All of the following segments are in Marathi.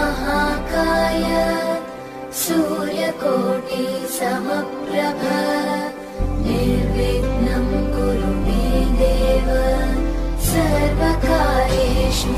महाकाय सूर्यकोटि समप्रभ। निर्विघ्नम् मे देव। सर्वकारेषु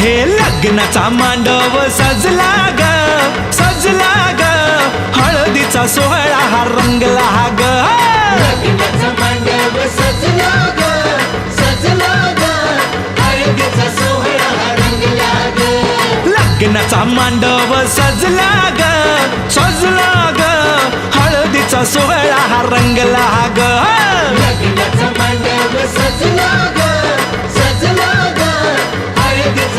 हे लग्नाचा मांडव सजला ग सजला ग. हळदीचा सोहळा हा रंगला ग. लग्नाचा मांडव सजला ग सजला ग. हळदीचा सोहळा हा रंगला लग्नाचा मांडव हळदीचा हा ग. लग्नाचा मांडव सजला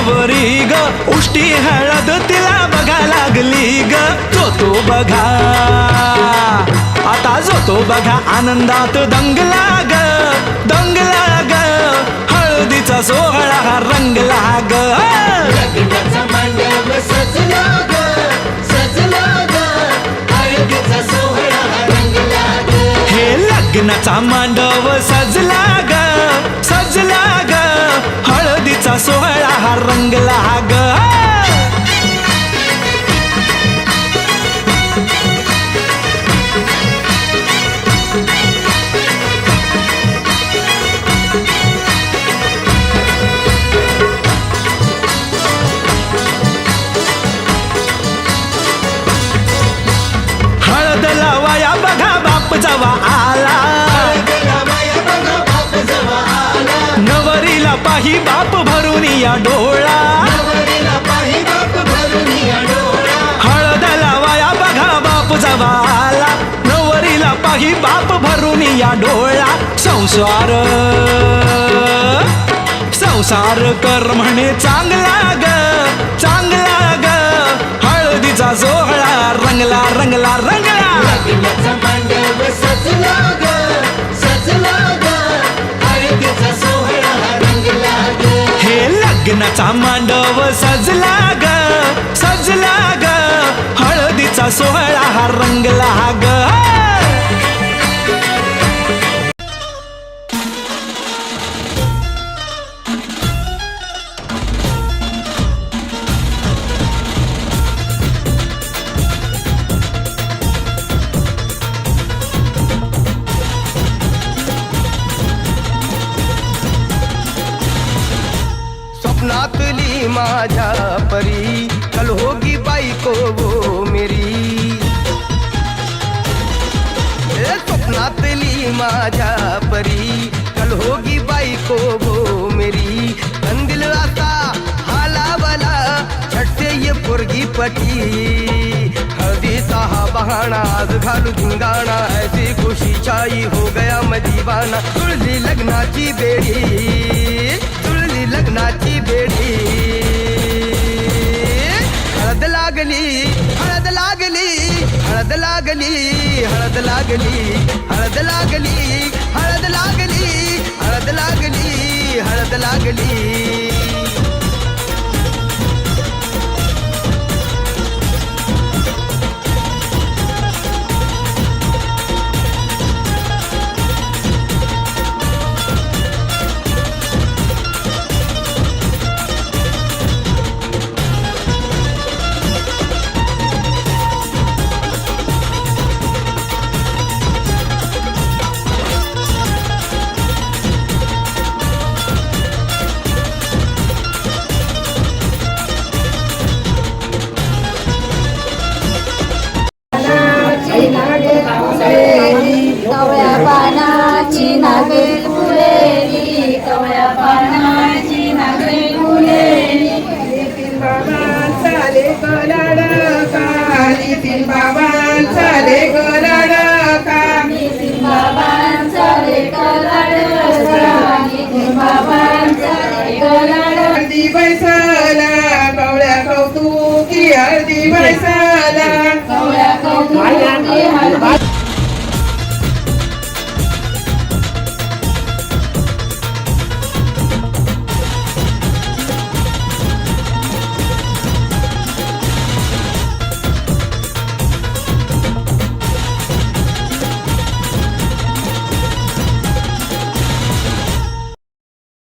नवरी ग. उष्टी हळद तिला बघा लागली ग. तो तो बघा. आता जो तो बघा आनंदात दंगला ग. दंगला ग. हळदीचा सोहळा हा रंगला ग. हे लग्नाचा सोहळा हा रंगला ग. हळद लावाया बघा बाप जवा आला. हळदीला बाया बघा बाप जवा आला. नवरीला पाही बाप भरून या डोळा. हळद लावाया बघा बाप जवा आला नवरीला पाही बाप भरून या डोळा. संसार संसार कर म्हणे चांगला ग चांगला ग. हळदीचा सोहळा रंगला. रंगला रंगला. लग्नाचा मांडव सजला. स्वप्नातली माझ्या परी. कल होगी बायको वो मेरी. स्वप्नातली माझ्या परी. कल होगी बायको वो मेरी. कंदिल असा हालावला छटते ये पोरगी पटी. हळदीचा हा बहाणा आज घालू धिंगाणा ऐसी खुशी छाई हो गया मदीवाना तुळली लग्नाची बेडी. लागली लग्नाची बेडी. हळद लागली हळद लागली हळद लागली हळद लागली हळद लागली हळद लागली हळद लागली हळद लागली.